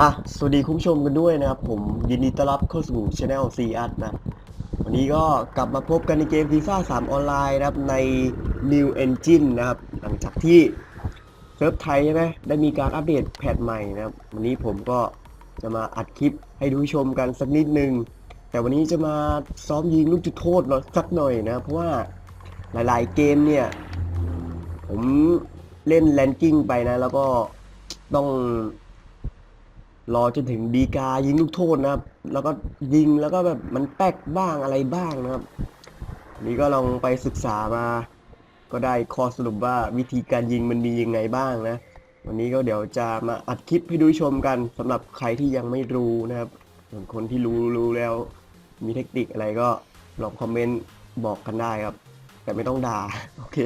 อะ สวัสดีคุณผู้ชมกันด้วยนะครับ ผมยินดีต้อนรับเข้าสู่ช anel C a r t นะวันนี้ก็กลับมาพบกันในเกม FIFA 3 ออนไลน์นะครับ ใน New Engine นะครับ หลังจากที่เซิร์ฟไทยใช่ไหมได้มีการอัปเดตแพทใหม่นะครับ วันนี้ผมก็จะมาอัดคลิปให้ดูชมกันสักนิดนึง แต่วันนี้จะมาซ้อมยิงลูกจุดโทษหน่อยสักหน่อยนะเพราะว่าหลายๆ เกมเนี่ย ผมเล่นแลนกิ้งไปนะ แล้วก็ต้อง รอจนถึงดีกายิงลูกโทษนะครับ แล้วก็ยิงแล้วก็แบบมันแป๊กบ้างอะไรบ้างนะครับ นี่ก็ลองไปศึกษามา ก็ได้ข้อสรุปว่าวิธีการยิงมันมียังไงบ้างนะ วันนี้ก็เดี๋ยวจะมาอัดคลิปให้ดูชมกันสำหรับใครที่ยังไม่รู้นะครับส่วนคนที่รู้รู้แล้ว มีเทคนิคอะไรก็ลองคอมเมนต์บอกกันได้ครับ แต่ไม่ต้องด่าโอเค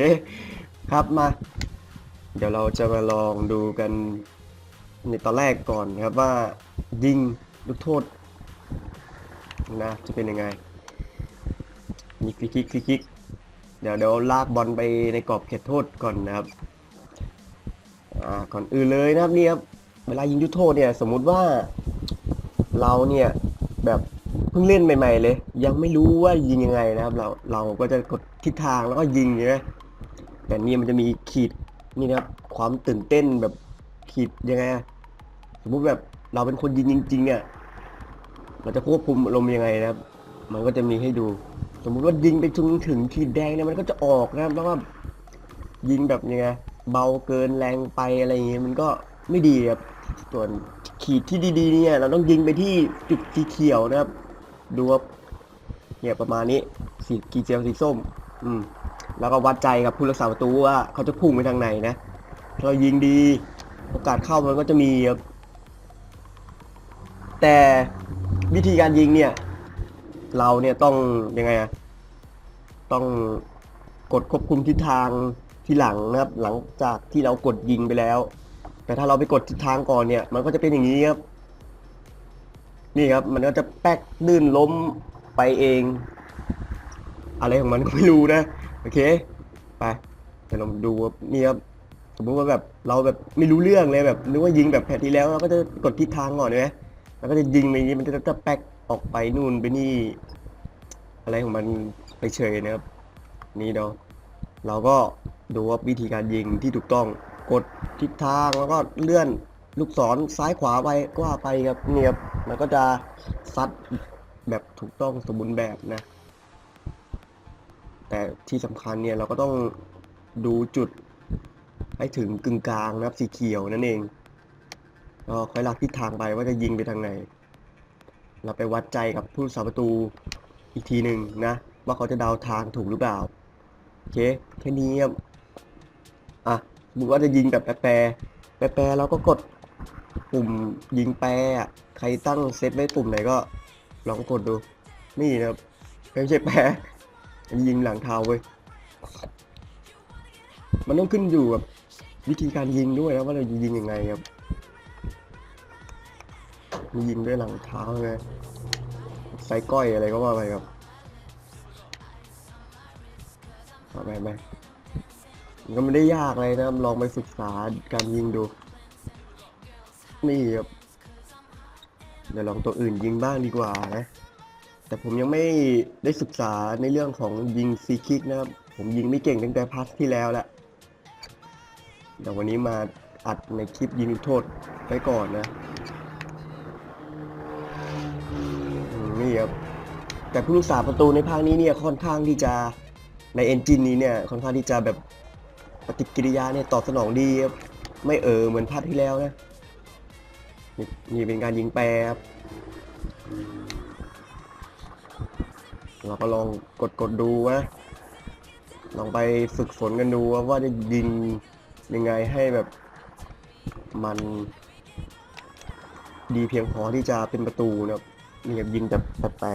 ครับมา เดี๋ยวเราจะมาลองดูกัน ในตอนแรกก่อนนะครับว่ายิงลูกโทษนะจะเป็นยังไง มีฟรีคิกฟรีคิกเดี๋ยวเดี๋ยวลากบอลไปในกรอบเขตโทษก่อนนะครับอ่าก่อนอื่นเลยนะครับนี่ครับเวลายิงลูกโทษเนี่ยสมมุติว่าเราเนี่ยแบบเพิ่งเล่นใหม่ ๆ เลย ยังไม่รู้ว่ายิงยังไงนะครับ เราเราก็จะกดทิศทางแล้วก็ยิงใช่ไหมแต่นี่มันจะมีขีดนี่นะครับความตื่นเต้นแบบขีดยังไงอะ สมมติแบบเราเป็นคนยิงจริงๆอะเราจะควบคุมอารมยังไงนะครับ มันก็จะมีให้ดู สมมุติว่ายิงไปถึงถึงขีดแดงเนี่ยมันก็จะออกนะครับแล้วก็ยิงแบบยังไงเบาเกินแรงไปอะไรอย่างเงี้ยมันก็ไม่ดีครับส่วนขีดที่ดีๆเนี่ยเราต้องยิงไปที่จุดสีเขียวนะครับ ดูครับเนี่ยประมาณนี้สีกีเจลสีส้ม อืม แล้วก็วัดใจกับผู้รักษาประตูว่าเขาจะพุ่งไปทางไหนนะ ถ้าเรายิงดี โอกาสเข้ามันก็จะมีครับ แต่วิธีการยิงเนี่ย เราเนี่ยต้องยังไงอะต้องกดควบคุมทิศทางที่หลังนะครับ หลังจากที่เรากดยิงไปแล้ว แต่ถ้าเราไปกดทิศทางก่อนเนี่ย มันก็จะเป็นอย่างนี้ครับ นี่ครับ มันก็จะแป๊กลื่นล้มไปเอง อะไรของมันก็ไม่รู้นะ โอเค ไปเดี๋ยวเราดูครับนี่ครับสมมติว่าแบบเราแบบไม่รู้เรื่องเลยแบบนึกว่ายิงแบบแผนที่แล้วเราก็จะกดทิศทางก่อนใช่ไหม แล้วก็จะยิงไปอย่างนี้มันจะจะแป๊กออกไปนู่นไปนี่ อะไรของมันไปเฉยนะครับ นี่เนาะเราก็ดูว่าวิธีการยิงที่ถูกต้องกดทิศทางแล้วก็เลื่อนลูกศรซ้ายขวาไปก็ว่าไปครับเนี่ยบมันก็จะซัดแบบถูกต้องสมบูรณ์แบบนะ แต่ที่สำคัญเนี่ยเราก็ต้องดูจุดให้ถึงกึ่งกลางนะครับสีเขียวนั่นเอง ก็คอยลักทิศทางไปว่าจะยิงไปทางไหน เราไปวัดใจกับผู้รักษาประตูอีกทีหนึ่งนะ ว่าเขาจะเดาทางถูกหรือเปล่า โอเค แค่นี้ครับอะสมมติว่าจะยิงแบบแปรแปรแปรแปรเราก็กดปุ่มยิงแปรอะใครตั้งเซตไว้ปุ่มไหนก็ลองกดดู นี่นะครับไม่ใช่แปรอันยิงหลังเท้าเว้ยมันต้องขึ้นอยู่กับวิธีการยิงด้วยนะว่าเราจะยิงยังไงครับ มียิงด้วยหลังเท้าไงไซก้อยอะไรก็ว่าไปครับไปไปมันก็ไม่ได้ยากเลยนะลองไปศึกษาการยิงดู นี่ครับเดี๋ยวลองตัวอื่นยิงบ้างดีกว่านะ แต่ผมยังไม่ได้ศึกษาในเรื่องของยิงฟรีคิกนะครับ ผมยิงไม่เก่งตั้งแต่พาร์ทที่แล้วแหละเดี๋ยววันนี้มาอัดในคลิปยิงลูกโทษไว้ก่อนนะอืม นี่ครับแต่ผู้รักษาประตูในภาคนี้เนี่ยค่อนข้างที่จะในเอนจินนี้เนี่ยค่อนข้างที่จะแบบปฏิกิริยาเนี่ยตอบสนองดีครับไม่เออเหมือนภาคที่แล้วนะนี่นี่เป็นการยิงแปรครับเราก็ลองกดกดดูนะลองไปฝึกฝนกันดูว่าจะยิงยังไงให้แบบมันดีเพียงพอที่จะเป็นประตูนะครับ นี่ครับยิงแบบแปร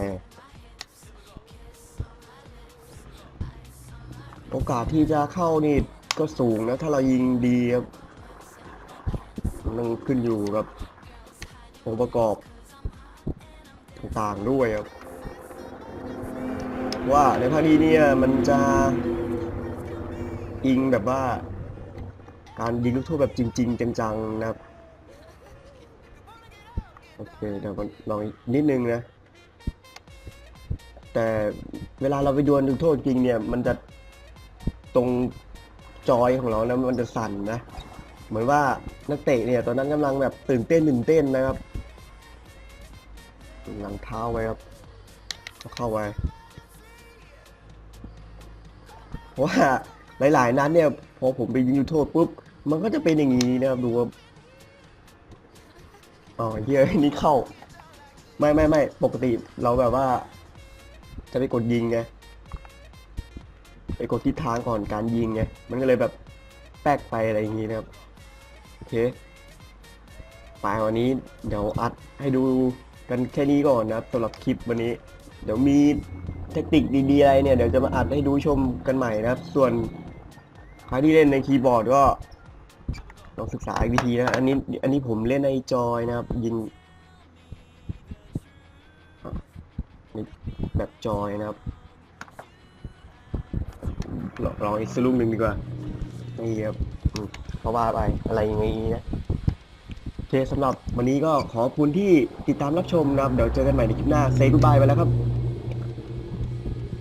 โอกาสที่จะเข้านี่ก็สูงนะ ถ้าเรายิงดีครับมันต้องขึ้นอยู่กับองค์ประกอบต่างๆด้วยครับ ว่าในภาคนี้เนี่ยมันจะอิงแบบว่า การยิงลูกโทษแบบจริง ๆ จังๆนะครับ โอเค เดี๋ยวลองอีกนิดนึงนะ แต่เวลาเราไปดวลจุดโทษจริงเนี่ย มันจะตรงจอยของเรานะมันจะสั่นนะ เหมือนว่านักเตะเนี่ย ตอนนั้นกำลังแบบตื่นเต้นตื่นเต้นนะครับหลังเท้าไว้ครับเข้าไว้ว่าหลายๆนัดเนี่ย พอผมไปยิงจุดโทษปุ๊บมันก็จะเป็นอย่างนี้นะครับดูว่า อ๋อเฮียนี่เข้า ไม่ไม่ไม่ปกติเราแบบว่า จะไปกดยิงไงไปกดทิศทางก่อนการยิงไงมันก็เลยแบบแป๊กไปอะไรอย่างนี้นะครับโอเคไปวันนี้เดี๋ยวอัดให้ดูกันแค่นี้ก่อนนะครับสำหรับคลิปวันนี้ เดี๋ยวมีเทคนิคดีๆอะไรเนี่ยเดี๋ยวจะมาอัดให้ดูชมกันใหม่นะครับ ส่วนใครที่เล่นในคีย์บอร์ดก็ ลองศึกษาอีกวิธีนะ อันนี้ อันนี้ผมเล่นในจอยนะครับ ยิง แบบจอยนะครับลองอีกสลูกหนึ่งดีกว่านี่ครับเพราะว่าไปอะไรอย่างงี้นะโอเคสำหรับวันนี้ก็ขอบคุณที่ติดตามรับชมนะครับ เดี๋ยวเจอกันใหม่ในคลิปหน้าเซ y กูบายไปแล้วครับ